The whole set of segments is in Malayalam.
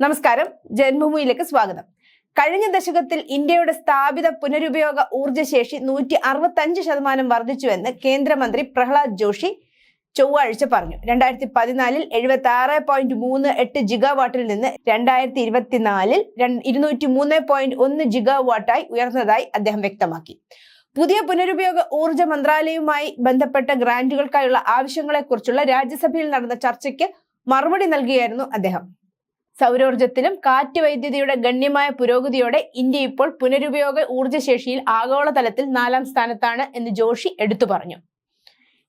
നമസ്കാരം. ജന്മഭൂമിയിലേക്ക് സ്വാഗതം. കഴിഞ്ഞ ദശകത്തിൽ ഇന്ത്യയുടെ സ്ഥാപിത പുനരുപയോഗ ഊർജശേഷി നൂറ്റി അറുപത്തഞ്ച് ശതമാനം വർദ്ധിച്ചുവെന്ന് കേന്ദ്രമന്ത്രി പ്രഹ്ലാദ് ജോഷി ചൊവ്വാഴ്ച പറഞ്ഞു. രണ്ടായിരത്തി പതിനാലിൽ എഴുപത്തി ആറ് പോയിന്റ് മൂന്ന് എട്ട് ജിഗാവാട്ടിൽ നിന്ന് രണ്ടായിരത്തി ഇരുപത്തിനാലിൽ ഇരുന്നൂറ്റി മൂന്ന് പോയിന്റ് ഒന്ന് ജിഗാവാട്ടായി ഉയർന്നതായി അദ്ദേഹം വ്യക്തമാക്കി. പുതിയ പുനരുപയോഗ ഊർജ മന്ത്രാലയവുമായി ബന്ധപ്പെട്ട ഗ്രാന്റുകൾക്കായുള്ള ആവശ്യങ്ങളെക്കുറിച്ചുള്ള രാജ്യസഭയിൽ നടന്ന ചർച്ചയ്ക്ക് മറുപടി നൽകുകയായിരുന്നു അദ്ദേഹം. സൗരോർജത്തിലും കാറ്റ് വൈദ്യുതിയുടെ ഗണ്യമായ പുരോഗതിയോടെ ഇന്ത്യ ഇപ്പോൾ പുനരുപയോഗ ഊർജശേഷിയിൽ ആഗോളതലത്തിൽ നാലാം സ്ഥാനത്താണ് എന്ന് ജോഷി എടുത്തു പറഞ്ഞു.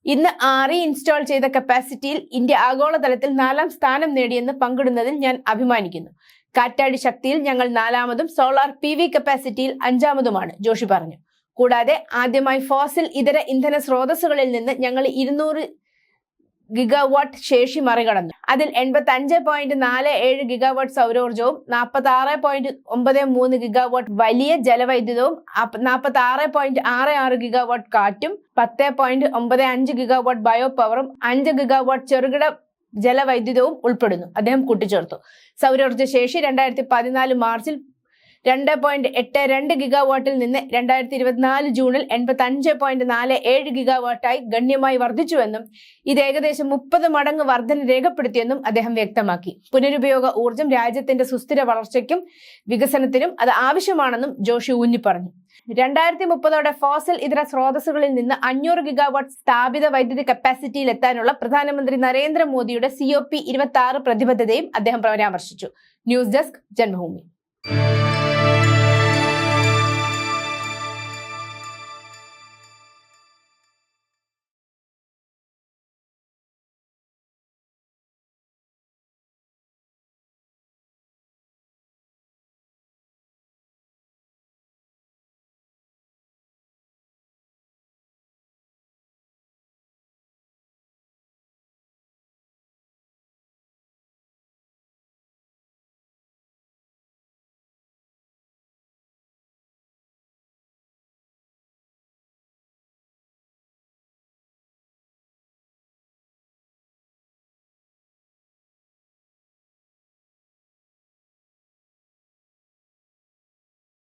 ഇന്ന് ആറി ഇൻസ്റ്റാൾ ചെയ്ത കപ്പാസിറ്റിയിൽ ഇന്ത്യ ആഗോളതലത്തിൽ നാലാം സ്ഥാനം നേടിയെന്ന് പങ്കിടുന്നതിൽ ഞാൻ അഭിമാനിക്കുന്നു. കാറ്റാടി ശക്തിയിൽ ഞങ്ങൾ നാലാമതും സോളാർ പി വി കപ്പാസിറ്റിയിൽ അഞ്ചാമതുമാണ് ജോഷി പറഞ്ഞു. കൂടാതെ ആദ്യമായി ഫോസിൽ ഇതര ഇന്ധന സ്രോതസ്സുകളിൽ നിന്ന് ഞങ്ങൾ ഇരുന്നൂറ് ഗിഗാവാട്ട് ശേഷി മറികടന്നു. അതിൽ എൺപത്തി അഞ്ച് പോയിന്റ് നാല് ഏഴ് ഗിഗാവാട്ട് സൗരോർജവും നാൽപ്പത്തി ആറ് പോയിന്റ് ഒമ്പത് മൂന്ന് ഗിഗാവാട്ട് വലിയ ജലവൈദ്യുതവും നാൽപ്പത്തി ആറ് പോയിന്റ് ആറ് ആറ് ഗിഗാവാട്ട് കാറ്റും പത്ത് പോയിന്റ് ഒമ്പത് അഞ്ച് ഗിഗാവാട്ട് ബയോ പവറും അഞ്ച് ഗിഗാവാട്ട് ചെറുകിട ജലവൈദ്യുതവും ഉൾപ്പെടുന്നു. അദ്ദേഹം കൂട്ടിച്ചേർത്തു. സൗരോർജ ശേഷി രണ്ടായിരത്തി പതിനാല് മാർച്ചിൽ രണ്ട് പോയിന്റ് എട്ട് രണ്ട് ഗിഗാവാട്ടിൽ നിന്ന് രണ്ടായിരത്തി ഇരുപത്തിനാല് ജൂണിൽ എൺപത്തി അഞ്ച് പോയിന്റ് നാല് ഏഴ് ഗിഗാവാട്ടായി ഗണ്യമായി വർദ്ധിച്ചുവെന്നും ഇത് ഏകദേശം മുപ്പത് മടങ്ങ് വർധന രേഖപ്പെടുത്തിയെന്നും അദ്ദേഹം വ്യക്തമാക്കി. പുനരുപയോഗ ഊർജം രാജ്യത്തിന്റെ സുസ്ഥിര വളർച്ചയ്ക്കും വികസനത്തിനും അത് ആവശ്യമാണെന്നും ജോഷി ഊന്നി പറഞ്ഞു രണ്ടായിരത്തി മുപ്പതോടെ ഫോസിൽ ഇതര സ്രോതസ്സുകളിൽ നിന്ന് അഞ്ഞൂറ് ഗിഗാവാട്ട് സ്ഥാപിത വൈദ്യുതി കപ്പാസിറ്റിയിൽ എത്താനുള്ള പ്രധാനമന്ത്രി നരേന്ദ്രമോദിയുടെ സി ഒ പി ഇരുപത്തി ആറ് പ്രതിബദ്ധതയും അദ്ദേഹം പരാമർശിച്ചു. News desk Janmabhumi.